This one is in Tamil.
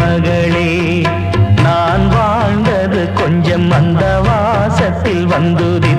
மகளே நான் வாழ்ந்தது கொஞ்சம் அந்த வாசத்தில் வந்துரு